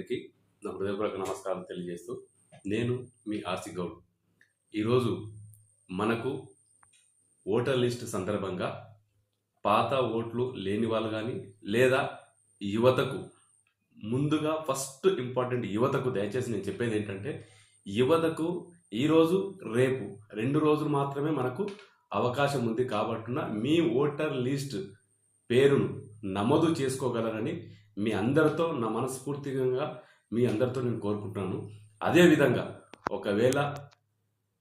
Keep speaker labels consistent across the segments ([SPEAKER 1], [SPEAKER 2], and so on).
[SPEAKER 1] అందరికీ నా హృదయపూర్వక నమస్కారం తెలియజేస్తూ నేను మీ ఆర్సి గౌడ్. ఈరోజు మనకు ఓటర్ లిస్ట్ సందర్భంగా పాత ఓట్లు లేని వాళ్ళు కానీ లేదా యువతకు ముందుగా ఫస్ట్ ఇంపార్టెంట్ యువతకు దయచేసి నేను చెప్పేది ఏంటంటే యువతకు ఈరోజు రేపు రెండు రోజులు మాత్రమే మనకు అవకాశం ఉంది కాబట్టున మీ ఓటర్ లిస్ట్ పేరును నమోదు చేసుకోగలరని మీ అందరితో నా మనస్ఫూర్తిగా మీ అందరితో నేను కోరుకుంటున్నాను. అదేవిధంగా ఒకవేళ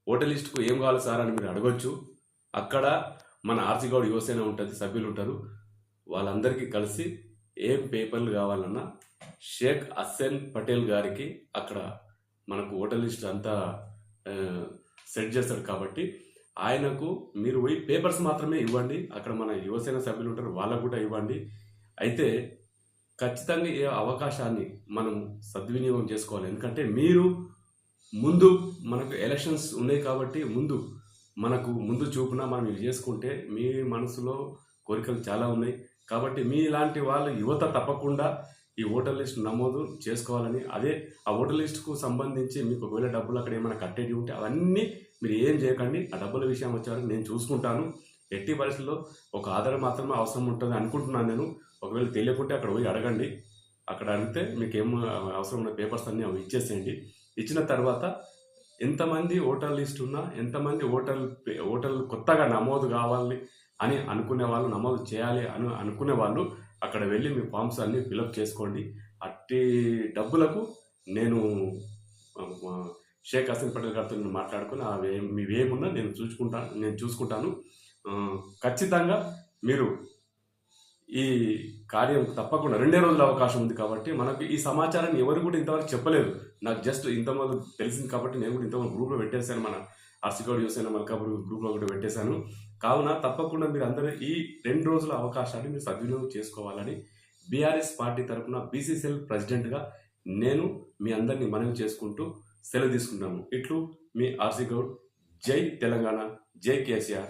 [SPEAKER 1] ఓటర్ లిస్టుకు ఏం కావాలి సార్ అని మీరు అడగొచ్చు. అక్కడ మన ఆర్సిగౌడ్ యువసేన ఉంటుంది సభ్యులు ఉంటారు. వాళ్ళందరికీ కలిసి ఏం పేపర్లు కావాలన్నా షేక్ హస్సేన్ పటేల్ గారికి అక్కడ మనకు ఓటర్ లిస్ట్ అంతా సెట్ చేస్తాడు కాబట్టి ఆయనకు మీరు పోయి పేపర్స్ మాత్రమే ఇవ్వండి. అక్కడ మన యువసేన సభ్యులు ఉంటారు వాళ్ళకు కూడా ఇవ్వండి. అయితే ఖచ్చితంగా ఈ అవకాశాన్ని మనం సద్వినియోగం చేసుకోవాలి. ఎందుకంటే మీరు ముందు మనకు ఎలక్షన్స్ ఉన్నాయి కాబట్టి ముందు మనకు ముందు చూపున మనం ఇవి చేసుకుంటే మీ మనసులో కోరికలు చాలా ఉన్నాయి. కాబట్టి మీ లాంటి వాళ్ళు యువత తప్పకుండా ఈ ఓటర్ లిస్ట్ నమోదు చేసుకోవాలని అదే ఆ ఓటర్ లిస్టుకు సంబంధించి మీకు ఒకవేళ డబ్బులు అక్కడ ఏమైనా కట్టేవి ఉంటే అవన్నీ మీరు ఏం చేయకండి. ఆ డబ్బుల విషయం వచ్చారు నేను చూసుకుంటాను. ఎట్టి పరిస్థితుల్లో ఒక ఆధారం మాత్రమే అవసరం ఉంటుంది అనుకుంటున్నాను నేను. ఒకవేళ తెలియకుంటే అక్కడ పోయి అడగండి. అక్కడ అడిగితే మీకు ఏం అవసరం ఉన్న పేపర్స్ అన్నీ అవి ఇచ్చేసేయండి. ఇచ్చిన తర్వాత ఎంతమంది ఓటర్ లిస్ట్ ఉన్నా ఎంతమంది ఓటర్ ఓటర్లు కొత్తగా నమోదు కావాలి అని అనుకునే వాళ్ళు నమోదు చేయాలి అని అనుకునే వాళ్ళు అక్కడ వెళ్ళి మీ ఫామ్స్ అన్నీ ఫిలప్ చేసుకోండి. అట్టి డబ్బులకు నేను షేక్ హసీన్ పటేల్ గారితో నేను మాట్లాడుకుని అవి ఏం- నేను చూసుకుంటాను నేను చూసుకుంటాను. ఖచ్చితంగా మీరు ఈ కార్యం తప్పకుండా రెండే రోజుల అవకాశం ఉంది కాబట్టి మనకు ఈ సమాచారాన్ని ఎవరు కూడా ఇంతవరకు చెప్పలేదు. నాకు జస్ట్ ఇంతమంది తెలిసింది కాబట్టి నేను కూడా ఇంతమంది గ్రూప్లో పెట్టేశాను. మన ఆర్సికోడ్ యూసేన మల్కాపూర్ గ్రూప్లో కూడా పెట్టేశాను. కావున తప్పకుండా మీరు అందరూ ఈ రెండు రోజుల అవకాశాన్ని మీరు సద్వినియోగం చేసుకోవాలని బీఆర్ఎస్ పార్టీ తరఫున బీసీసీఎల్ ప్రెసిడెంట్గా నేను మీ అందరినీ మనవి చేసుకుంటూ సెలవు తీసుకుంటాము ఇట్లు మీ ఆర్సీ గౌడ్ జై తెలంగాణ జై కేసీఆర్.